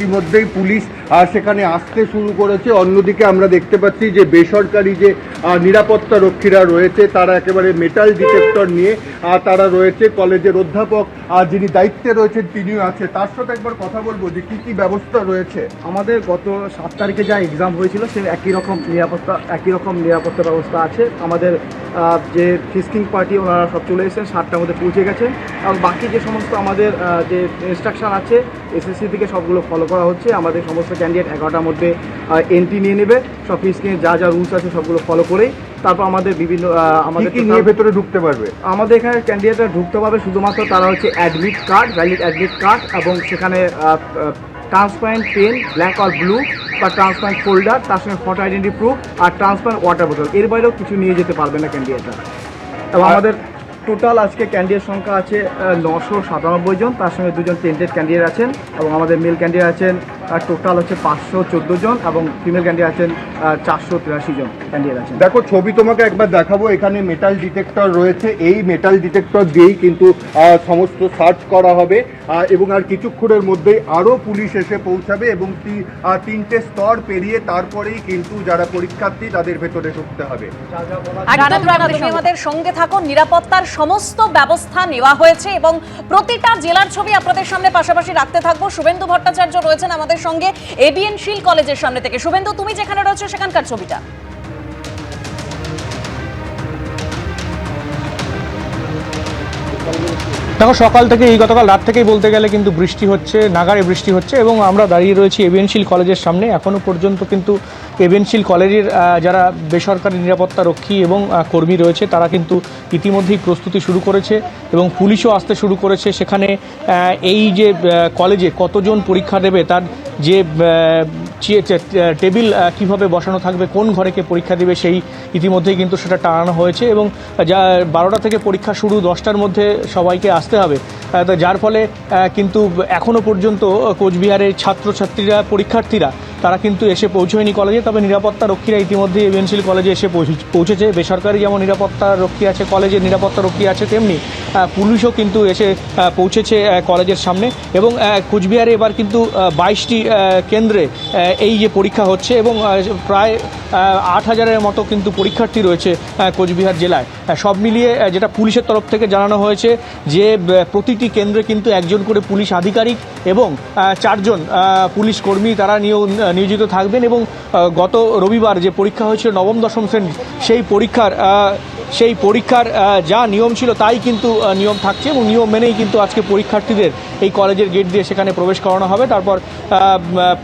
ইতিমধ্যেই পুলিশ সেখানে আসতে শুরু করেছে। অন্যদিকে আমরা দেখতে পাচ্ছি যে বেসরকারি যে নিরাপত্তা রক্ষীরা রয়েছে, তারা একেবারে মেটাল ডিটেক্টর নিয়ে তারা রয়েছে কলেজের অধ্যাপক যিনি দায়িত্বে রয়েছেন তিনিও আছে। তার সাথে একবার কথা বলব যে কি কি ব্যবস্থা রয়েছে। আমাদের গত সাত তারিখে যা এক্সাম হয়েছিল, সে একই রকম নিরাপত্তা, একই রকম নিরাপত্তা ব্যবস্থা আছে। আমাদের যে ফিস্কিং পার্টি ওনারা সব চলে এসেছেন, সাতটার মধ্যে পৌঁছে গেছেন। এবং বাকি যে সমস্ত আমাদের যে ইনস্ট্রাকশন আছে এসএসসি থেকে সবগুলো ফলো করা হচ্ছে। আমাদের সমস্ত ক্যান্ডিডেট এগারোটার মধ্যে এন্ট্রি নিয়ে নেবে। সব ফিস্কিং যা যা রুলস আছে সবগুলো ফলো করেই তারপর আমাদের বিভিন্ন আমাদের কি নিয়ে ভেতরে ঢুকতে পারবে? আমাদের এখানে ক্যান্ডিডেটরা ঢুকতে পারবে। শুধুমাত্র তারা হচ্ছে admit card valid admit card এবং সেখানে ট্রান্সপারেন্ট পেন ব্ল্যাক আর ব্লু বা ট্রান্সপারেন্ট ফোল্ডার তার সঙ্গে ফটো আইডেন্টি প্রুফ আর ট্রান্সপারেন্ট ওয়াটার বোতল এর বাইরেও কিছু নিয়ে যেতে পারবে না ক্যান্ডিডেটরা এবং আমাদের টোটাল আজকে ক্যান্ডিডেট সংখ্যা আছে নশো সাতানব্বই জন, তার সঙ্গে দুজন টেন্টেড ক্যান্ডিডেট আছেন এবং আমাদের মেল ক্যান্ডিডেট আছেন টোটাল হচ্ছে পাঁচশো চোদ্দ জন এবং ফিমেল ক্যান্ডিডেট আছেন চারশো তিরাশি জন ক্যান্ডিডেট আছেন। দেখো ছবি তোমাকে একবার দেখাবো। এখানে মেটাল ডিটেক্টর রয়েছে। এই মেটাল ডিটেক্টর দিয়েই কিন্তু সমস্ত সার্চ করা হবে। এবং আর কিছুক্ষণের মধ্যেই আরও পুলিশ এসে পৌঁছাবে এবং তিনটে স্তর পেরিয়ে তারপরেই কিন্তু যারা পরীক্ষার্থী তাদের ভেতরে ঢুকতে হবে। আমাদের সঙ্গে থাকো। নিরাপত্তার সমস্ত ব্যবস্থা নেওয়া হয়েছে এবং প্রতিটা জেলার ছবি আপনাদের সামনে পাশাপাশি রাখতে থাকব। শুভেন্দু ভট্টাচার্য রয়েছেন আমাদের সঙ্গে এবিএন শিল কলেজের সামনে থেকে। শুভেন্দু তুমি যেখানে রয়েছো সেখানকার ছবিটা। দেখো, সকাল থেকে এই গতকাল রাত থেকেই বলতে গেলে কিন্তু বৃষ্টি হচ্ছে নাগারে বৃষ্টি হচ্ছে এবং আমরা দাঁড়িয়ে রয়েছি এবিএনশিল কলেজের সামনে। এখনও পর্যন্ত কিন্তু এবিএনশিল কলেজের যারা বেসরকারি নিরাপত্তা রক্ষী এবং কর্মী রয়েছে, তারা কিন্তু ইতিমধ্যেই প্রস্তুতি শুরু করেছে এবং পুলিশও আসতে শুরু করেছে। সেখানে এই যে কলেজে কতজন পরীক্ষা দেবে, তার যে টেবিল কীভাবে বসানো থাকবে, কোন ঘরে কে পরীক্ষা দেবে, সেই ইতিমধ্যেই কিন্তু সেটা টানানো হয়েছে এবং যা বারোটা থেকে পরীক্ষা শুরু দশটার মধ্যে সবাইকে আসতে হবে। যার ফলে কিন্তু এখনও পর্যন্ত কোচবিহারের ছাত্রছাত্রীরা, পরীক্ষার্থীরা তারা কিন্তু এসে পৌঁছয়নি কলেজে, তবে নিরাপত্তা রক্ষীরা ইতিমধ্যে এভিএনসিল কলেজে এসে পৌঁছেছে। বেসরকারি যেমন নিরাপত্তা রক্ষী আছে কলেজের নিরাপত্তা রক্ষী আছে, তেমনি পুলিশও কিন্তু এসে পৌঁছেছে কলেজের সামনে এবং কোচবিহারে এবার কিন্তু বাইশটি কেন্দ্রে এই যে পরীক্ষা হচ্ছে এবং প্রায় আট হাজারের মতো কিন্তু পরীক্ষার্থী রয়েছে কোচবিহার জেলায়। সব মিলিয়ে যেটা পুলিশের তরফ থেকে জানানো হয়েছে যে প্রতিটি কেন্দ্রে কিন্তু একজন করে পুলিশ আধিকারিক এবং চারজন পুলিশ কর্মী তারা নিয়- নিয়োজিত থাকবেন এবং গত রবিবার যে পরীক্ষা হয়েছিল, নবম, দশম শ্রেণি সেই পরীক্ষার সেই পরীক্ষার যা নিয়ম ছিল তাই কিন্তু নিয়ম থাকছে এবং নিয়ম মেনেই কিন্তু আজকে পরীক্ষার্থীদের এই কলেজের গেট দিয়ে সেখানে প্রবেশ করানো হবে। তারপর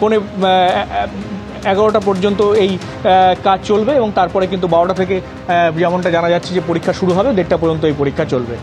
পৌনে এগারোটা পর্যন্ত এই কাজ চলবে এবং তারপরে কিন্তু বারোটা থেকে যেমনটা জানা যাচ্ছে যে পরীক্ষা শুরু হবে, দেড়টা পর্যন্ত এই পরীক্ষা চলবে।